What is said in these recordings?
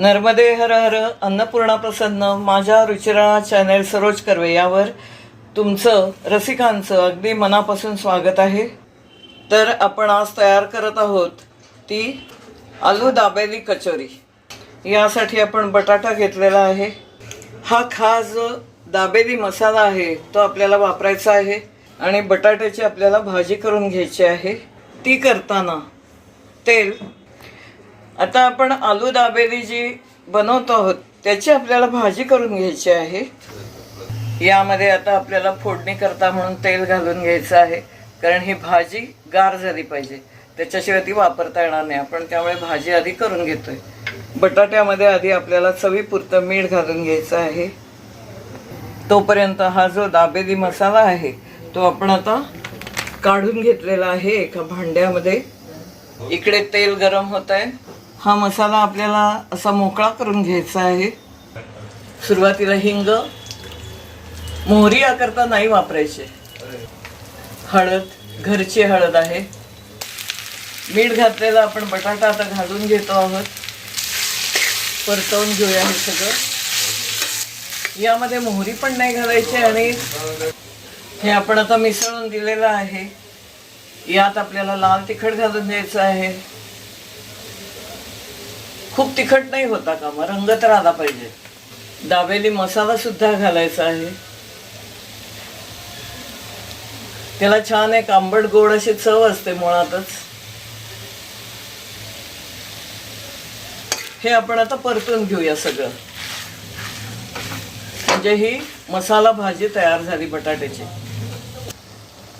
नर्मदे हर हर अन्नपूर्णा प्रसन्न माझ्या रुचिरा चॅनेल सरोज कर्वे यावर तुमचं रसिकांचं अगदी मनापासून स्वागत आहे. तर आपण आज तयार करत आहोत ती आलू दाबेली कचोरी. यासाठी आपण बटाटा घेतलेला आहे. हा खास दाबेली मसाला आहे तो आपल्याला वापरायचा आहे आणि बटाट्याची आपल्याला भाजी करून घ्यायची आहे. ती करताना तेल आता आपण आलू दाबेली जी बनवतो आहोत त्याची आपल्याला भाजी करून घ्यायची आहे. यामध्ये आता आपल्याला फोडणी करता म्हणून तेल घालून घ्यायचं आहे कारण ही भाजी गार झाली पाहिजे. त्याच्याशिवाय ती वापरता येणार नाही. आपण त्यामुळे भाजी आधी करून घेतोय. बटाट्यामध्ये आधी आपल्याला चवीपुरतं मीठ घालून घ्यायचं आहे. तोपर्यंत हा जो दाबेली मसाला आहे तो आपण आता काढून घेतलेला आहे एका भांड्यामध्ये. इकडे तेल गरम होत आहे हा मसाला आपल्याला असा मोकळा करून घ्यायचा आहे. सुरुवातीला हिंग मोहरी याकरता नाही वापरायचे. हळद घरची हळद आहे. मीठ घातलेला आपण बटाटा आता घालून घेतो आहोत. परतवून घेऊया हे सगळं. यामध्ये मोहरी पण नाही घालायची आणि हे आपण आता मिसळून दिलेलं आहे. यात आपल्याला लाल तिखट घालून द्यायचं आहे. खूप तिखट नाही होता का मग रंग तर आला पाहिजे. दाबेली मसाला सुद्धा घालायचा आहे. त्याला छान एक आंबट गोड अशी चव असते मुळातच. हे आपण आता परतून घेऊया सगळं. म्हणजे ही मसाला भाजी तयार झाली बटाट्याची.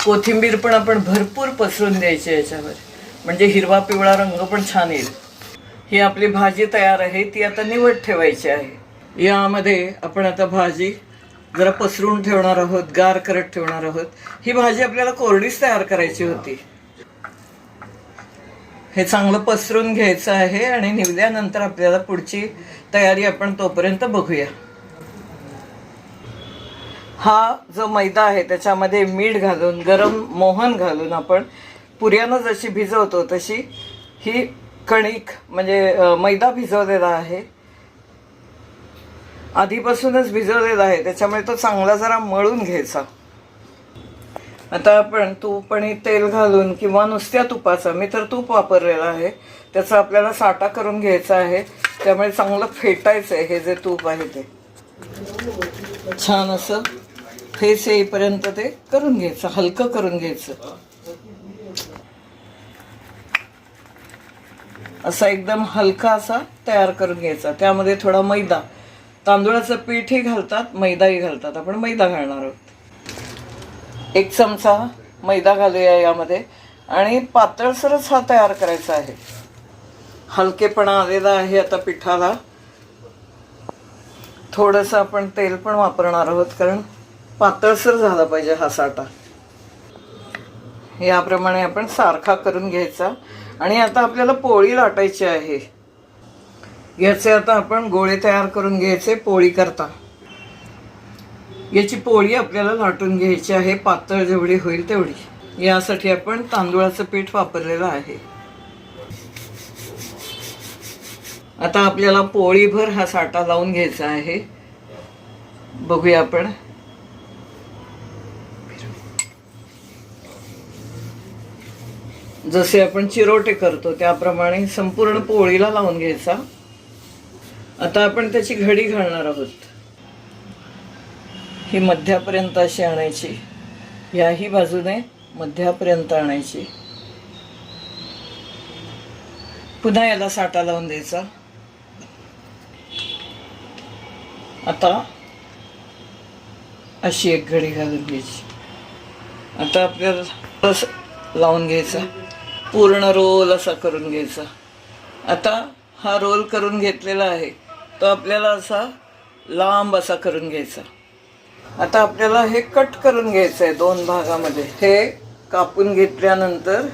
कोथिंबीर पण आपण भरपूर पसरून द्यायची याच्यावर. म्हणजे हिरवा पिवळा रंग पण छान येईल. ही आपली भाजी तयार आहे ती आता निवड ठेवायची आहे. यामध्ये आपण आता भाजी जरा पसरून ठेवणार आहोत गार करत ठेवणार आहोत. ही भाजी आपल्याला कोरडीच तयार करायची होती. हे चांगलं पसरून घ्यायचं आहे आणि निवल्यानंतर आपल्याला पुढची तयारी आपण तोपर्यंत बघूया. हा जो मैदा आहे त्याच्यामध्ये मीठ घालून गरम मोहन घालून आपण पुऱ्यानं जशी भिजवतो तशी ही कणिक म्हणजे मैदा भिजवलेला आहे. आधीपासूनच भिजवलेला आहे त्याच्यामुळे तो चांगला जरा मळून घ्यायचा. आता आपण तूप आणि तेल घालून किंवा नुसत्या तुपाचा मी तर तूप वापरलेलं आहे त्याचा आपल्याला साठा करून घ्यायचा आहे त्यामुळे चांगलं फेटायचं आहे हे जे तूप आहे ते. छान असं फेस येईपर्यंत ते करून घ्यायचं हलकं करून घ्यायचं. असा एकदम हलका असा तयार करून घ्यायचा. त्यामध्ये थोडा मैदा. तांदूळाचं पीठही घालतात मैदाही घालतात. आपण मैदा घालणार आहोत. एक चमचा मैदा घालूया यामध्ये. आणि पातळसरच हा तयार करायचा आहे. हलकेपणा आलेला आहे आता पिठाला. थोडंसं आपण तेल पण वापरणार आहोत कारण पातळसर झाला पाहिजे हा साठा. याप्रमाणे आपण सारखा करून घ्यायचा. आणि आता आपल्याला पोळी लाटायची आहे. याचे आता आपण गोळे तयार करून घ्यायचे पोळी करता. याची पोळी आपल्याला लाटून घ्यायची आहे पातळ जेवढी होईल तेवढी. यासाठी आपण तांदूळाचं पीठ वापरलेलं आहे. आता आपल्याला पोळीभर हा साठा लावून घ्यायचा आहे. बघूया आपण. जसे आपण चिरोटे करतो त्याप्रमाणे संपूर्ण पोळीला लावून घ्यायचा. आता आपण त्याची घडी घालणार आहोत. ही मध्यापर्यंत अशी आणायची. याही बाजूने मध्यापर्यंत आणायची. पुन्हा याला साठा लावून द्यायचा. आता अशी एक घडी घालून घ्यायची. आता आपल्याला लावून घ्यायचा. पूर्ण रोल असा करून घ्यायचा. आता हा रोल करून घेतलेला आहे तो आपल्याला असा लांब असा करून घ्यायचा. आता आपल्याला हे कट करून घ्यायचं आहे दोन भागामध्ये. हे कापून घेतल्यानंतर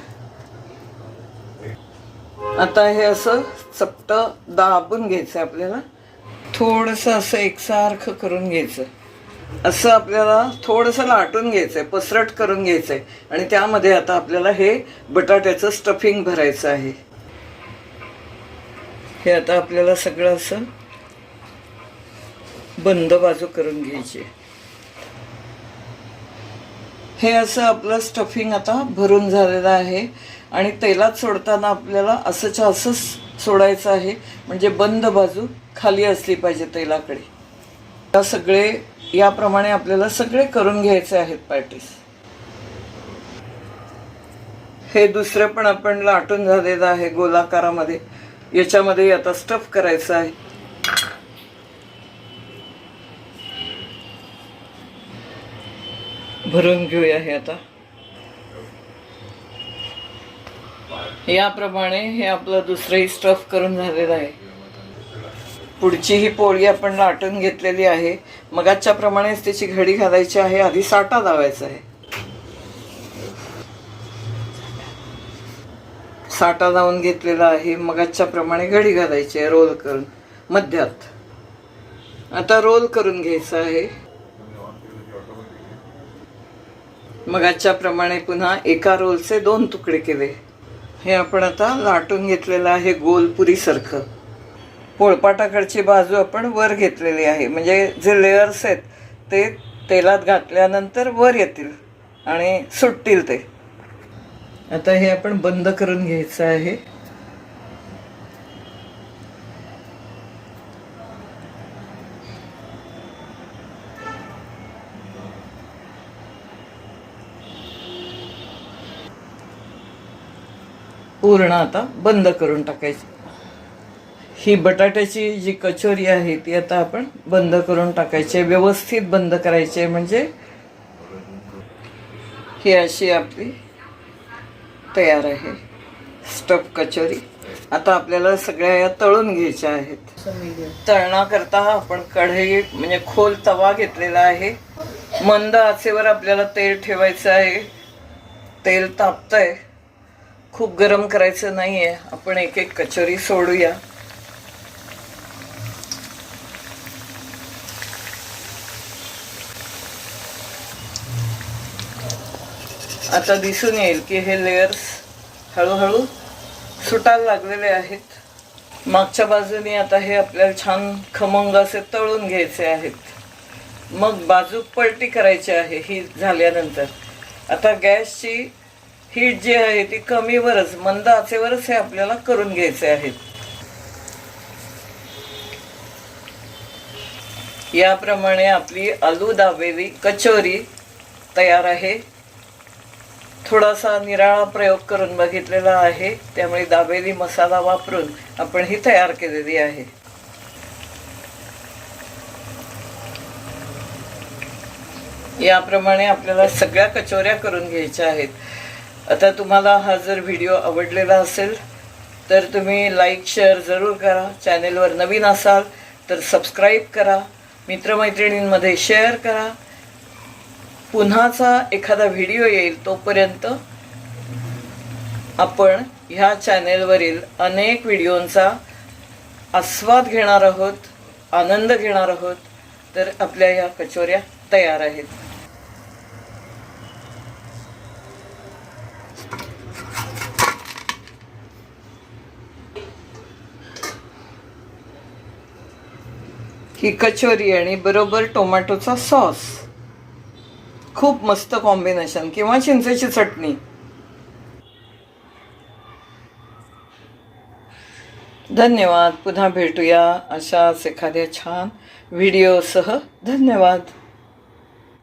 आता हे असं चपट दाबून घ्यायचं आहे आपल्याला. थोडंसं असं एकसारखं करून घ्यायचं. असं आपल्याला थोडंसं लाटून घ्यायचं आहे पसरट करून घ्यायचं आहे आणि त्यामध्ये आता आपल्याला हे बटाट्याचं स्टफिंग भरायचं आहे. हे आता आपल्याला सगळं असं बंद बाजू करून घ्यायची हे असं आपलं स्टफिंग आता भरून झालेलं आहे. आणि तेलात सोडताना आपल्याला असंच्या असंच सोडायचं आहे. म्हणजे बंद बाजू खाली असली पाहिजे तेलाकडे. सगळे याप्रमाणे आपल्याला सगळे करून घ्यायचे आहेत पॅटीस हे दुसरं पण आपण लाटून झालेलं आहे गोलाकारामध्ये. याच्यामध्ये आता स्टफ करायचं आहे. भरून घेऊया हे आता. याप्रमाणे हे आपलं दुसरंही स्टफ करून झालेलं आहे. पुढची ही पोळी आपण लाटून घेतलेली आहे. मगाच्या प्रमाणेच त्याची घडी घालायची आहे आधी साठा लावायचा आहे. साठा लावून घेतलेला आहे मगाच्या प्रमाणे घडी घालायची आहे रोल करून मध्यात. आता रोल करून घ्यायचं आहे. मगाच्या प्रमाणे पुन्हा एका रोलचे दोन तुकडे केले. हे आपण आता लाटून घेतलेलं आहे गोलपुरीसारखं पोळपाटाकडची बाजू आपण वर घेतलेली आहे. म्हणजे जे लेअर्स आहेत ते तेलात घातल्यानंतर वर येतील आणि सुटतील ते. आता हे आपण बंद करून घ्यायचं आहे. पूर्ण आता बंद करून टाकायची. ही बटाट्याची जी कचोरी आहे ती आता आपण बंद करून टाकायची आहे व्यवस्थित बंद करायची आहे. म्हणजे ही अशी आपली तयार आहे स्टफ कचोरी. आता आपल्याला सगळ्या या तळून घ्यायच्या आहेत. तळणाकरता आपण कढई म्हणजे खोल तवा घेतलेला आहे. मंद आचेवर आपल्याला तेल ठेवायचं आहे. तेल तापतंय. खूप गरम करायचं नाही आहे आपण एक एक कचोरी सोडूया. आता दिसून येईल की हे लेयर्स हळूहळू सुटायला लागलेले आहेत. मागच्या बाजूने आता हे आपल्याला छान खमंग असे तळून घ्यायचे आहेत. मग बाजू पलटी करायची आहे ही झाल्यानंतर. आता गॅसची हीट जी आहे ती कमीवरच मंद आचेवरच हे आपल्याला करून घ्यायचे आहेत. याप्रमाणे आपली आलू दाबेली कचोरी तयार आहे. थोडासा निराळा प्रयोग करून बघितलेला आहे. त्यामुळे दाबेली मसाला वापरून आपण ही तयार केलेली आहे. याप्रमाणे आपल्याला सगळ्या कचोऱ्या करून घ्यायच्या आहेत. आता तुम्हाला हा जर व्हिडिओ आवडलेला असेल तर तुम्ही लाईक शेअर जरूर करा. चॅनेलवर नवीन असाल तर सबस्क्राईब करा. मित्रमैत्रिणींमध्ये शेअर करा. पुन्हाचा एखादा व्हिडिओ येईल तोपर्यंत आपण ह्या चॅनेलवरील अनेक व्हिडिओंचा आस्वाद घेणार आहोत आनंद घेणार आहोत. तर आपल्या ह्या कचोऱ्या तयार आहेत. ही कचोरी आणि बरोबर टोमॅटोचा सॉस खूप मस्त कॉम्बिनेशन किंवा चिंचेची चटणी. धन्यवाद. पुन्हा भेटूया अशाच एखाद्या छान व्हिडिओसह धन्यवाद.